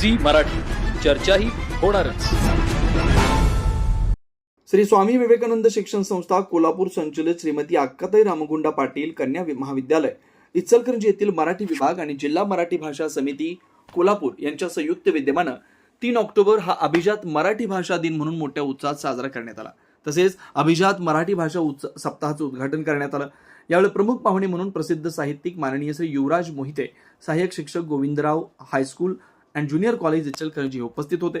Zee Marathi. चर्चाही होणारच. श्री स्वामी विवेकानंद शिक्षण संस्था कोल्हापूर संचलित श्रीमती अक्काताई रामगुंडा पाटील कन्या महाविद्यालय इचलकरंजी येथील मराठी विभाग आणि जिल्हा मराठी भाषा समिती कोल्हापूर यांच्या संयुक्त विद्यमानं तीन ऑक्टोबर हा अभिजात मराठी भाषा दिन म्हणून मोठ्या उत्साहात साजरा करण्यात आला. तसेच अभिजात मराठी भाषा उत्स- सप्ताहाचं उद्घाटन करण्यात आलं. यावेळी प्रमुख पाहुणे म्हणून प्रसिद्ध साहित्यिक माननीय श्री युवराज मोहिते सहाय्यक शिक्षक Govindrao high school and junior college Ichalkaranji उपस्थित होते.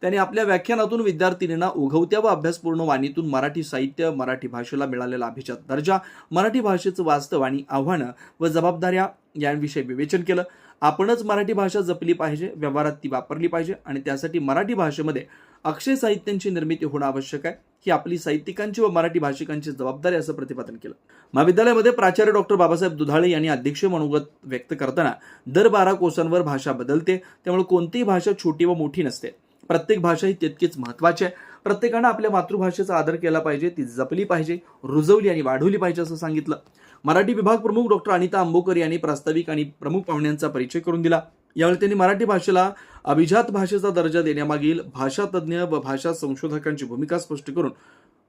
त्यांनी आपल्या व्याख्यानातून विद्यार्थिनींना उघवत्या व अभ्यासपूर्ण वाणीतून मराठी साहित्य मराठी भाषेला मिळालेला अभिजात दर्जा मराठी भाषेचं वास्तव आणि आव्हानं व जबाबदाऱ्या यांविषयी विवेचन केलं. आपणच मराठी भाषा जपली पाहिजे व्यवहारात ती वापरली पाहिजे आणि त्यासाठी मराठी भाषेमध्ये अक्षय साहित्यांची निर्मिती होणं आवश्यक आहे. ही आपली साहित्यिकांची व मराठी भाषिकांची जबाबदारी असं प्रतिपादन केलं. महाविद्यालयामध्ये प्राचार्य डॉक्टर बाबासाहेब दुधाळे यांनी अध्यक्षीय मनोगत व्यक्त करताना दर बारा कोसांवर भाषा बदलते. त्यामुळे कोणतीही भाषा छोटी व मोठी नसते. प्रत्येक भाषा ही तितकीच महत्वाची आहे. प्रत्येकानं आपल्या मातृभाषेचा आदर केला पाहिजे ती जपली पाहिजे रुजवली आणि वाढवली पाहिजे असं सांगितलं. मराठी विभाग प्रमुख डॉक्टर अनिता आंबोकर यांनी प्रास्ताविक आणि प्रमुख पाहुण्यांचा परिचय करून दिला. यावेळी त्यांनी मराठी भाषेला अभिजात भाषेचा दर्जा देण्यामागील भाषा तज्ज्ञ व भाषा संशोधकांची भूमिका स्पष्ट करून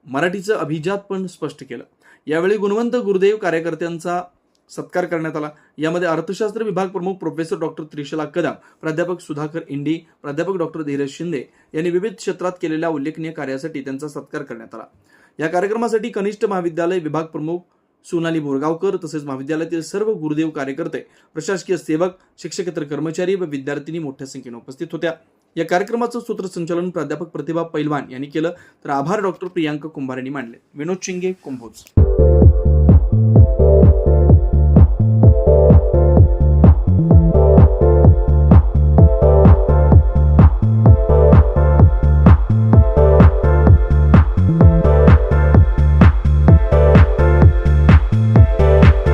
मराठीचं अभिजात पण स्पष्ट केलं. यावेळी गुणवंत गुरुदेव कार्यकर्त्यांचा सत्कार करण्यात आला. यामध्ये अर्थशास्त्र विभाग प्रमुख प्रोफेसर डॉक्टर त्रिशला कदम प्राध्यापक सुधाकर इंडी प्राध्यापक डॉक्टर धीरज शिंदे यांनी विविध क्षेत्रात केलेल्या उल्लेखनीय कार्यासाठी त्यांचा सत्कार करण्यात आला. या कार्यक्रमासाठी कनिष्ठ महाविद्यालय विभाग प्रमुख सोनाली बोरगावकर तसेच महाविद्यालयातील सर्व गुरुदेव कार्यकर्ते प्रशासकीय सेवक शिक्षकेतर कर्मचारी व विद्यार्थिनी मोठ्या संख्येने उपस्थित होत्या. या कार्यक्रमाचं सूत्रसंचालन प्राध्यापक प्रतिभा पैलवान यांनी केलं. तर आभार डॉक्टर प्रियांका कुंभार यांनी मांडले. विनोद शिंगे कुंभोज.